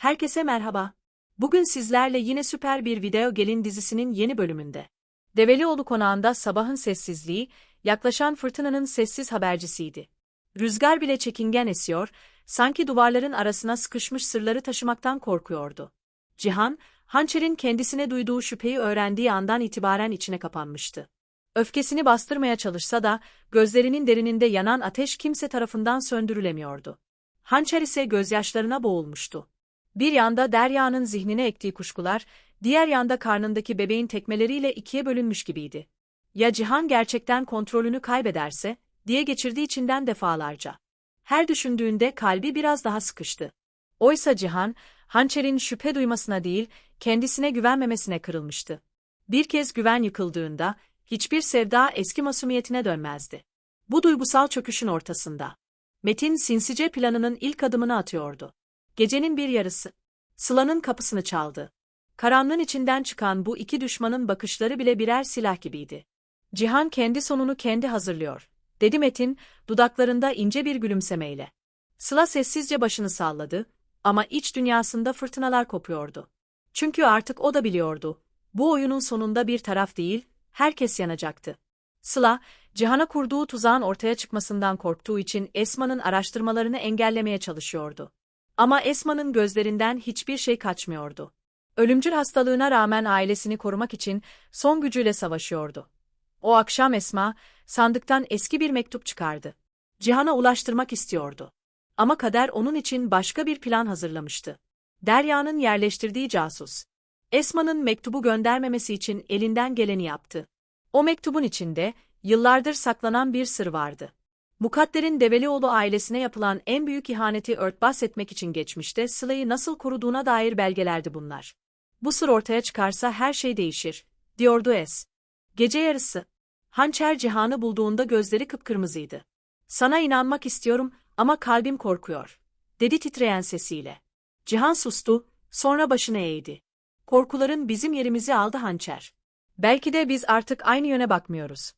Herkese merhaba. Bugün sizlerle yine süper bir video gelin dizisinin yeni bölümünde. Develioğlu konağında sabahın sessizliği, yaklaşan fırtınanın sessiz habercisiydi. Rüzgar bile çekingen esiyor, sanki duvarların arasına sıkışmış sırları taşımaktan korkuyordu. Cihan, hançerin kendisine duyduğu şüpheyi öğrendiği andan itibaren içine kapanmıştı. Öfkesini bastırmaya çalışsa da, gözlerinin derininde yanan ateş kimse tarafından söndürülemiyordu. Hançer ise gözyaşlarına boğulmuştu. Bir yanda Derya'nın zihnine ektiği kuşkular, diğer yanda karnındaki bebeğin tekmeleriyle ikiye bölünmüş gibiydi. Ya Cihan gerçekten kontrolünü kaybederse, diye geçirdiği içinden defalarca. Her düşündüğünde kalbi biraz daha sıkıştı. Oysa Cihan, hançerin şüphe duymasına değil, kendisine güvenmemesine kırılmıştı. Bir kez güven yıkıldığında, hiçbir sevda eski masumiyetine dönmezdi. Bu duygusal çöküşün ortasında. Metin sinsice planının ilk adımını atıyordu. Gecenin bir yarısı. Sıla'nın kapısını çaldı. Karanlığın içinden çıkan bu iki düşmanın bakışları bile birer silah gibiydi. Cihan kendi sonunu kendi hazırlıyor, dedi Metin, dudaklarında ince bir gülümsemeyle. Sıla sessizce başını salladı ama iç dünyasında fırtınalar kopuyordu. Çünkü artık o da biliyordu, bu oyunun sonunda bir taraf değil, herkes yanacaktı. Sıla, Cihan'a kurduğu tuzağın ortaya çıkmasından korktuğu için Esma'nın araştırmalarını engellemeye çalışıyordu. Ama Esma'nın gözlerinden hiçbir şey kaçmıyordu. Ölümcül hastalığına rağmen ailesini korumak için son gücüyle savaşıyordu. O akşam Esma, sandıktan eski bir mektup çıkardı. Cihan'a ulaştırmak istiyordu. Ama kader onun için başka bir plan hazırlamıştı. Derya'nın yerleştirdiği casus. Esma'nın mektubu göndermemesi için elinden geleni yaptı. O mektubun içinde, yıllardır saklanan bir sır vardı. Mukadder'in Develioğlu ailesine yapılan en büyük ihaneti örtbas etmek için geçmişte Sıla'yı nasıl koruduğuna dair belgelerdi bunlar. Bu sır ortaya çıkarsa her şey değişir, diyordu Es. Gece yarısı. Hançer Cihan'ı bulduğunda gözleri kıpkırmızıydı. Sana inanmak istiyorum ama kalbim korkuyor, dedi titreyen sesiyle. Cihan sustu, sonra başını eğdi. Korkuların bizim yerimizi aldı hançer. Belki de biz artık aynı yöne bakmıyoruz.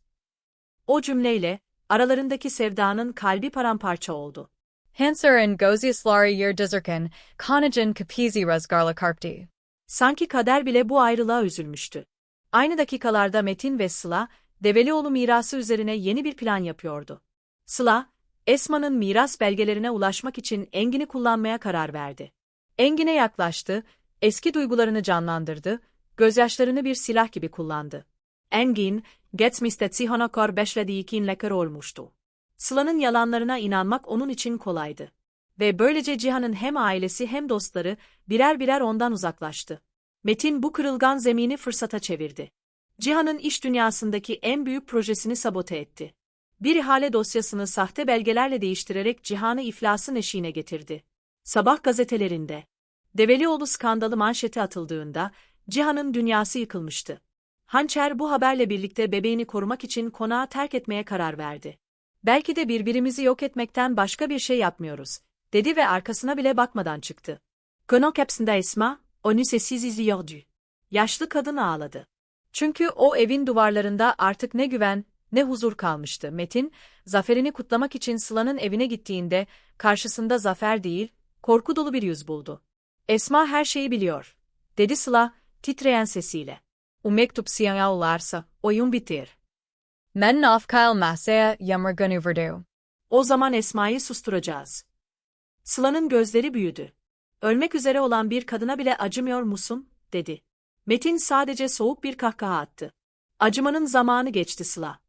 O cümleyle, aralarındaki sevdanın kalbi paramparça oldu. Hanser gozislari yer dizerken, kanajin kapizi razgarla karpti. Sanki kader bile bu ayrılığa üzülmüştü. Aynı dakikalarda Metin ve Sıla, Develioğlu mirası üzerine yeni bir plan yapıyordu. Sıla, Esma'nın miras belgelerine ulaşmak için Engin'i kullanmaya karar verdi. Engin'e yaklaştı, eski duygularını canlandırdı, gözyaşlarını bir silah gibi kullandı. Engin, geçmişte Sihonokor beşlediği kinleker olmuştu. Sıla'nın yalanlarına inanmak onun için kolaydı. Ve böylece Cihan'ın hem ailesi hem dostları birer birer ondan uzaklaştı. Metin bu kırılgan zemini fırsata çevirdi. Cihan'ın iş dünyasındaki en büyük projesini sabote etti. Bir ihale dosyasını sahte belgelerle değiştirerek Cihan'ı iflasın eşiğine getirdi. Sabah gazetelerinde Develioğlu skandalı manşeti atıldığında Cihan'ın dünyası yıkılmıştı. Hançer bu haberle birlikte bebeğini korumak için konağı terk etmeye karar verdi. Belki de birbirimizi yok etmekten başka bir şey yapmıyoruz, dedi ve arkasına bile bakmadan çıktı. Konak hepsinde Esma, onu sessiz izliyordu. Yaşlı kadın ağladı. Çünkü o evin duvarlarında artık ne güven, ne huzur kalmıştı. Metin, zaferini kutlamak için Sıla'nın evine gittiğinde, karşısında zafer değil, korku dolu bir yüz buldu. Esma her şeyi biliyor, dedi Sıla, titreyen sesiyle. O mektup siyahlarsa, oyun bitir. Men afkail masaya yamrganu verdu. O zaman Esma'yı susturacağız. Sıla'nın gözleri büyüdü. Ölmek üzere olan bir kadına bile acımıyor musun, dedi. Metin sadece soğuk bir kahkaha attı. Acımanın zamanı geçti Sıla.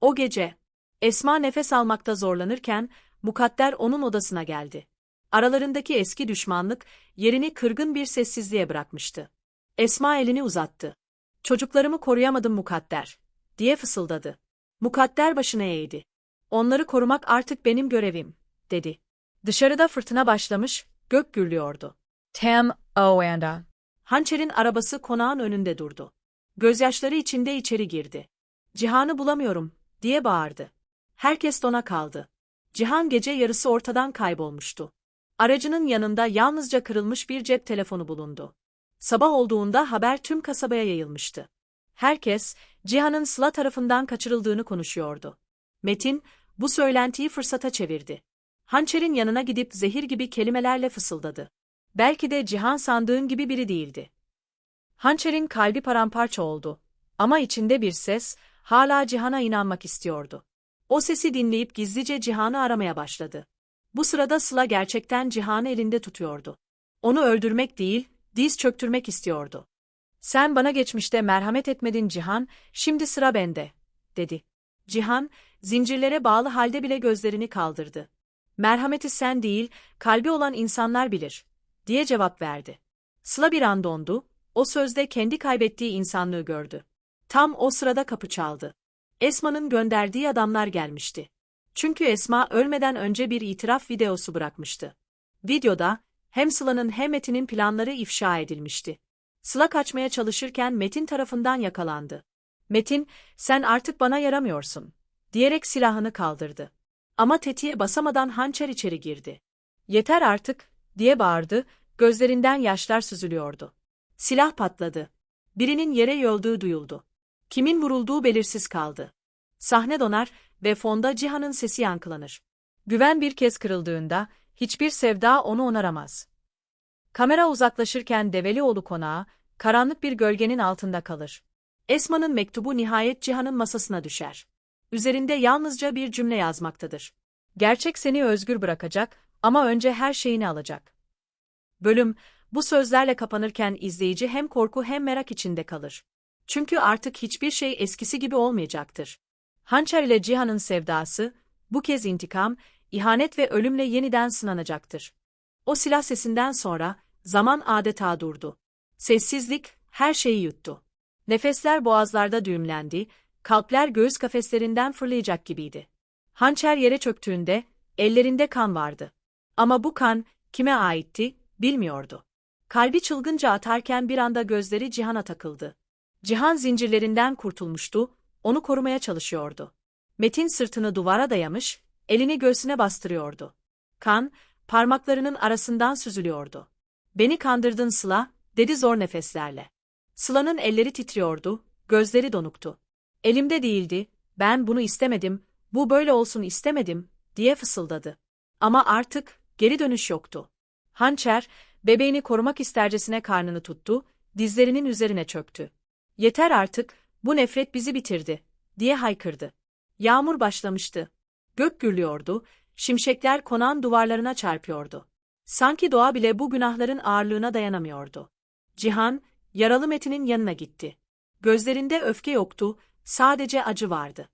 O gece, Esma nefes almakta zorlanırken, Mukadder onun odasına geldi. Aralarındaki eski düşmanlık, yerini kırgın bir sessizliğe bırakmıştı. Esma elini uzattı. Çocuklarımı koruyamadım Mukadder, diye fısıldadı. Mukadder başını eğdi. Onları korumak artık benim görevim, dedi. Dışarıda fırtına başlamış, gök gürlüyordu. Tam o anda. Hançer'in arabası konağın önünde durdu. Gözyaşları içinde içeri girdi. Cihan'ı bulamıyorum, diye bağırdı. Herkes dona kaldı. Cihan gece yarısı ortadan kaybolmuştu. Aracının yanında yalnızca kırılmış bir cep telefonu bulundu. Sabah olduğunda haber tüm kasabaya yayılmıştı. Herkes, Cihan'ın Sıla tarafından kaçırıldığını konuşuyordu. Metin, bu söylentiyi fırsata çevirdi. Hançer'in yanına gidip zehir gibi kelimelerle fısıldadı. Belki de Cihan sandığın gibi biri değildi. Hançer'in kalbi paramparça oldu. Ama içinde bir ses, hala Cihan'a inanmak istiyordu. O sesi dinleyip gizlice Cihan'ı aramaya başladı. Bu sırada Sıla gerçekten Cihan'ı elinde tutuyordu. Onu öldürmek değil, diz çöktürmek istiyordu. Sen bana geçmişte merhamet etmedin Cihan, şimdi sıra bende, dedi. Cihan, zincirlere bağlı halde bile gözlerini kaldırdı. Merhameti sen değil, kalbi olan insanlar bilir, diye cevap verdi. Sıla bir an dondu, o sözde kendi kaybettiği insanlığı gördü. Tam o sırada kapı çaldı. Esma'nın gönderdiği adamlar gelmişti. Çünkü Esma ölmeden önce bir itiraf videosu bırakmıştı. Videoda hem Sıla'nın hem Metin'in planları ifşa edilmişti. Sıla kaçmaya çalışırken Metin tarafından yakalandı. Metin, sen artık bana yaramıyorsun, diyerek silahını kaldırdı. Ama tetiğe basamadan hançer içeri girdi. Yeter artık, diye bağırdı, gözlerinden yaşlar süzülüyordu. Silah patladı. Birinin yere yöldüğü duyuldu. Kimin vurulduğu belirsiz kaldı. Sahne donar ve fonda Cihan'ın sesi yankılanır. Güven bir kez kırıldığında, hiçbir sevda onu onaramaz. Kamera uzaklaşırken Develioğlu konağı, karanlık bir gölgenin altında kalır. Esma'nın mektubu nihayet Cihan'ın masasına düşer. Üzerinde yalnızca bir cümle yazmaktadır. Gerçek seni özgür bırakacak ama önce her şeyini alacak. Bölüm, bu sözlerle kapanırken izleyici hem korku hem merak içinde kalır. Çünkü artık hiçbir şey eskisi gibi olmayacaktır. Hançer ile Cihan'ın sevdası, bu kez intikam, ihanet ve ölümle yeniden sınanacaktır. O silah sesinden sonra, zaman adeta durdu. Sessizlik, her şeyi yuttu. Nefesler boğazlarda düğümlendi, kalpler göğüs kafeslerinden fırlayacak gibiydi. Hançer yere çöktüğünde, ellerinde kan vardı. Ama bu kan, kime aitti, bilmiyordu. Kalbi çılgınca atarken bir anda gözleri Cihan'a takıldı. Cihan zincirlerinden kurtulmuştu, onu korumaya çalışıyordu. Metin sırtını duvara dayamış, elini göğsüne bastırıyordu. Kan, parmaklarının arasından süzülüyordu. Beni kandırdın Sıla, dedi zor nefeslerle. Sıla'nın elleri titriyordu, gözleri donuktu. Elimde değildi, ben bunu istemedim, bu böyle olsun istemedim, diye fısıldadı. Ama artık, geri dönüş yoktu. Hançer, bebeğini korumak istercesine karnını tuttu, dizlerinin üzerine çöktü. Yeter artık, bu nefret bizi bitirdi, diye haykırdı. Yağmur başlamıştı. Gök gürlüyordu, şimşekler konağın duvarlarına çarpıyordu. Sanki doğa bile bu günahların ağırlığına dayanamıyordu. Cihan, yaralı Metin'in yanına gitti. Gözlerinde öfke yoktu, sadece acı vardı.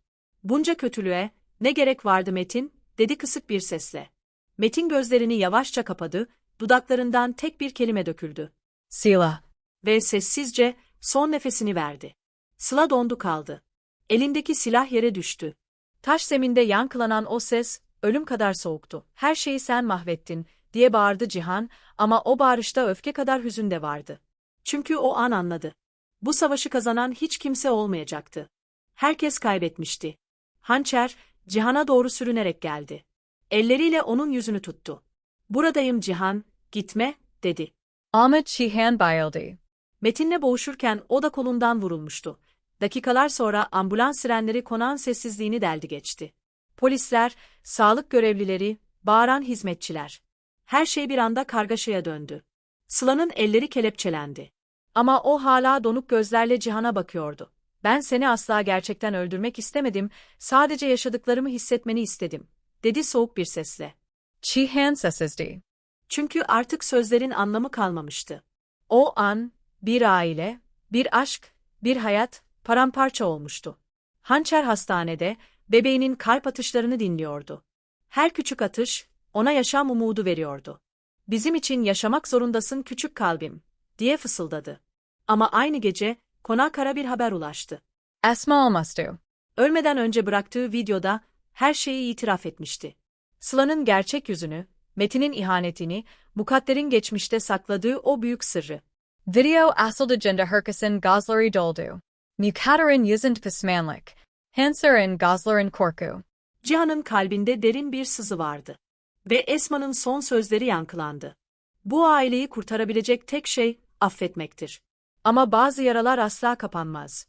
Bunca kötülüğe, ne gerek vardı Metin, dedi kısık bir sesle. Metin gözlerini yavaşça kapadı, dudaklarından tek bir kelime döküldü. Sila. Ve sessizce, son nefesini verdi. Sıla dondu kaldı. Elindeki silah yere düştü. Taş zeminde yankılanan o ses, ölüm kadar soğuktu. Her şeyi sen mahvettin, diye bağırdı Cihan ama o bağırışta öfke kadar hüzün de vardı. Çünkü o an anladı. Bu savaşı kazanan hiç kimse olmayacaktı. Herkes kaybetmişti. Hançer, Cihan'a doğru sürünerek geldi. Elleriyle onun yüzünü tuttu. Buradayım Cihan, gitme, dedi. Ahmet Cihan bayıldı. Metin'le boğuşurken o da kolundan vurulmuştu. Dakikalar sonra ambulans sirenleri konağın sessizliğini deldi geçti. Polisler, sağlık görevlileri, bağıran hizmetçiler. Her şey bir anda kargaşaya döndü. Sıla'nın elleri kelepçelendi. Ama o hala donuk gözlerle Cihan'a bakıyordu. Ben seni asla gerçekten öldürmek istemedim, sadece yaşadıklarımı hissetmeni istedim, dedi soğuk bir sesle. Cihan sessizdi. Çünkü artık sözlerin anlamı kalmamıştı. O an, bir aile, bir aşk, bir hayat, paramparça olmuştu. Hançer hastanede, bebeğinin kalp atışlarını dinliyordu. Her küçük atış, ona yaşam umudu veriyordu. Bizim için yaşamak zorundasın küçük kalbim, diye fısıldadı. Ama aynı gece, konağa kara bir haber ulaştı. Esma olmazdı. Ölmeden önce bıraktığı videoda, her şeyi itiraf etmişti. Sıla'nın gerçek yüzünü, Metin'in ihanetini, mukadderin geçmişte sakladığı o büyük sırrı. Video asıldı agenda herkesin gazları doldu. Mukadderin yüzünd pişmanlık. Hanser'in gazların korku. Cihan'ın kalbinde derin bir sızı vardı. Ve Esma'nın son sözleri yankılandı. Bu aileyi kurtarabilecek tek şey, affetmektir. Ama bazı yaralar asla kapanmaz.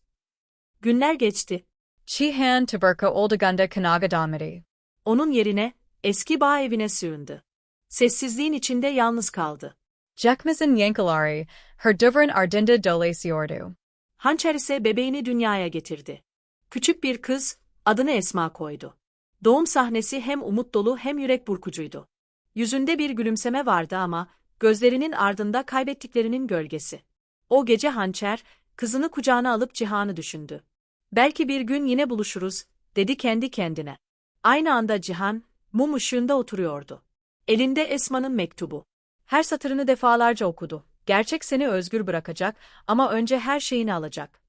Günler geçti. Cihan Taberka Oldagunda Kanagadamidi. Onun yerine, eski bağ evine sığındı. Sessizliğin içinde yalnız kaldı. Jackmason Yankalari, her duvern ardinda dolasiordu. Hançer ise bebeğini dünyaya getirdi. Küçük bir kız, adını Esma koydu. Doğum sahnesi hem umut dolu hem yürek burkucuydu. Yüzünde bir gülümseme vardı ama, gözlerinin ardında kaybettiklerinin gölgesi. O gece hançer, kızını kucağına alıp Cihan'ı düşündü. Belki bir gün yine buluşuruz, dedi kendi kendine. Aynı anda Cihan, mum ışığında oturuyordu. Elinde Esma'nın mektubu. Her satırını defalarca okudu. Gerçek seni özgür bırakacak ama önce her şeyini alacak.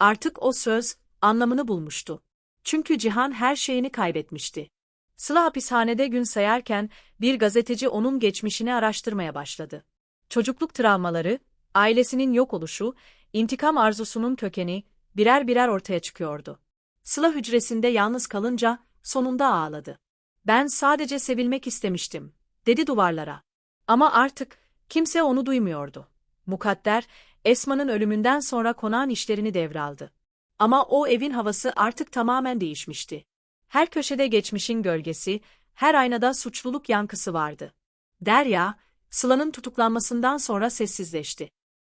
Artık o söz, anlamını bulmuştu. Çünkü Cihan her şeyini kaybetmişti. Sıla hapishanede gün sayarken bir gazeteci onun geçmişini araştırmaya başladı. Çocukluk travmaları, ailesinin yok oluşu, intikam arzusunun kökeni birer birer ortaya çıkıyordu. Sıla hücresinde yalnız kalınca sonunda ağladı. Ben sadece sevilmek istemiştim, dedi duvarlara. Ama artık kimse onu duymuyordu. Mukadder, Esma'nın ölümünden sonra konağın işlerini devraldı. Ama o evin havası artık tamamen değişmişti. Her köşede geçmişin gölgesi, her aynada suçluluk yankısı vardı. Derya, Sıla'nın tutuklanmasından sonra sessizleşti.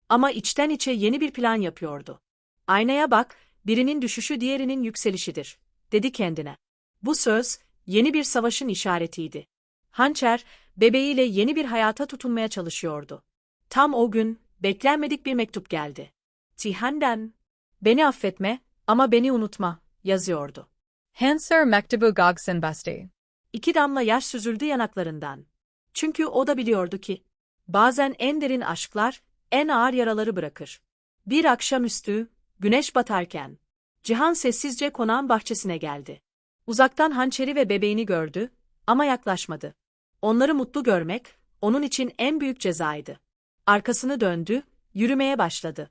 Ama içten içe yeni bir plan yapıyordu. Aynaya bak, birinin düşüşü diğerinin yükselişidir, dedi kendine. Bu söz, yeni bir savaşın işaretiydi. Hançer, bebeğiyle yeni bir hayata tutunmaya çalışıyordu. Tam o gün, beklenmedik bir mektup geldi. Tihan'den, beni affetme ama beni unutma, yazıyordu. Hanser Mektubu Gogsen Besti. İki damla yaş süzüldü yanaklarından. Çünkü o da biliyordu ki, bazen en derin aşklar, en ağır yaraları bırakır. Bir akşamüstü, güneş batarken, Cihan sessizce konağın bahçesine geldi. Uzaktan hançeri ve bebeğini gördü ama yaklaşmadı. Onları mutlu görmek, onun için en büyük cezaydı. Arkasını döndü, yürümeye başladı.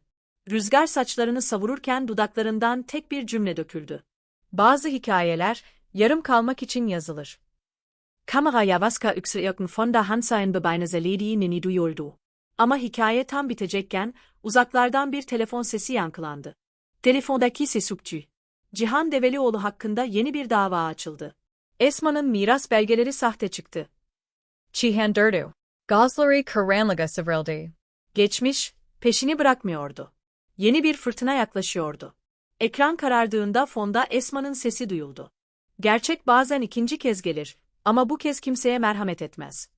Rüzgar saçlarını savururken dudaklarından tek bir cümle döküldü. Bazı hikayeler, yarım kalmak için yazılır. Kamera yavaska yksirken von der Handsein bebeine zeledi nini duyuldu. Ama hikaye tam bitecekken, uzaklardan bir telefon sesi yankılandı. Telefondaki sesupçu. Cihan Develioğlu hakkında yeni bir dava açıldı. Esma'nın miras belgeleri sahte çıktı. Chihan Durdu. Gosleri Karanlaga Savrildi. Geçmiş, peşini bırakmıyordu. Yeni bir fırtına yaklaşıyordu. Ekran karardığında fonda Esma'nın sesi duyuldu. Gerçek bazen ikinci kez gelir ama bu kez kimseye merhamet etmez.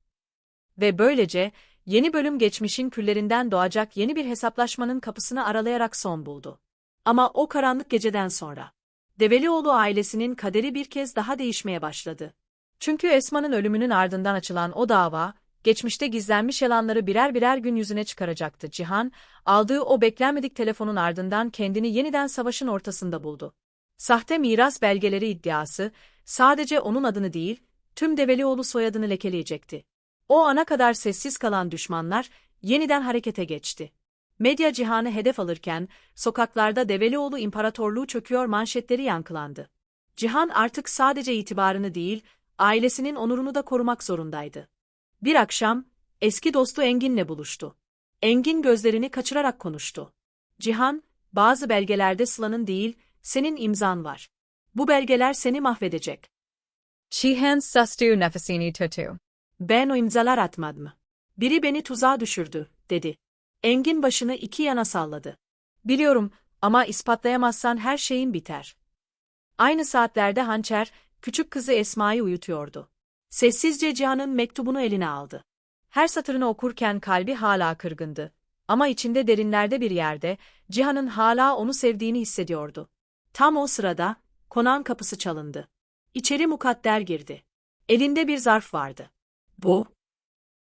Ve böylece, yeni bölüm geçmişin küllerinden doğacak yeni bir hesaplaşmanın kapısını aralayarak son buldu. Ama o karanlık geceden sonra, Develioğlu ailesinin kaderi bir kez daha değişmeye başladı. Çünkü Esma'nın ölümünün ardından açılan o dava, geçmişte gizlenmiş yalanları birer birer gün yüzüne çıkaracaktı. Cihan, aldığı o beklenmedik telefonun ardından kendini yeniden savaşın ortasında buldu. Sahte miras belgeleri iddiası, sadece onun adını değil, tüm Develioğlu soyadını lekeleyecekti. O ana kadar sessiz kalan düşmanlar, yeniden harekete geçti. Medya cihanı hedef alırken, sokaklarda Develioğlu İmparatorluğu çöküyor manşetleri yankılandı. Cihan artık sadece itibarını değil, ailesinin onurunu da korumak zorundaydı. Bir akşam, eski dostu Engin'le buluştu. Engin gözlerini kaçırarak konuştu. Cihan, bazı belgelerde Sıla'nın değil, senin imzan var. Bu belgeler seni mahvedecek. Chihan Sustu Nefesini Tutu. Ben o imzalar atmadım. Biri beni tuzağa düşürdü, dedi. Engin başını iki yana salladı. Biliyorum ama ispatlayamazsan her şeyin biter. Aynı saatlerde hançer, küçük kızı Esma'yı uyutuyordu. Sessizce Cihan'ın mektubunu eline aldı. Her satırını okurken kalbi hala kırgındı. Ama içinde derinlerde bir yerde, Cihan'ın hala onu sevdiğini hissediyordu. Tam o sırada, konağın kapısı çalındı. İçeri mukadder girdi. Elinde bir zarf vardı. Bu,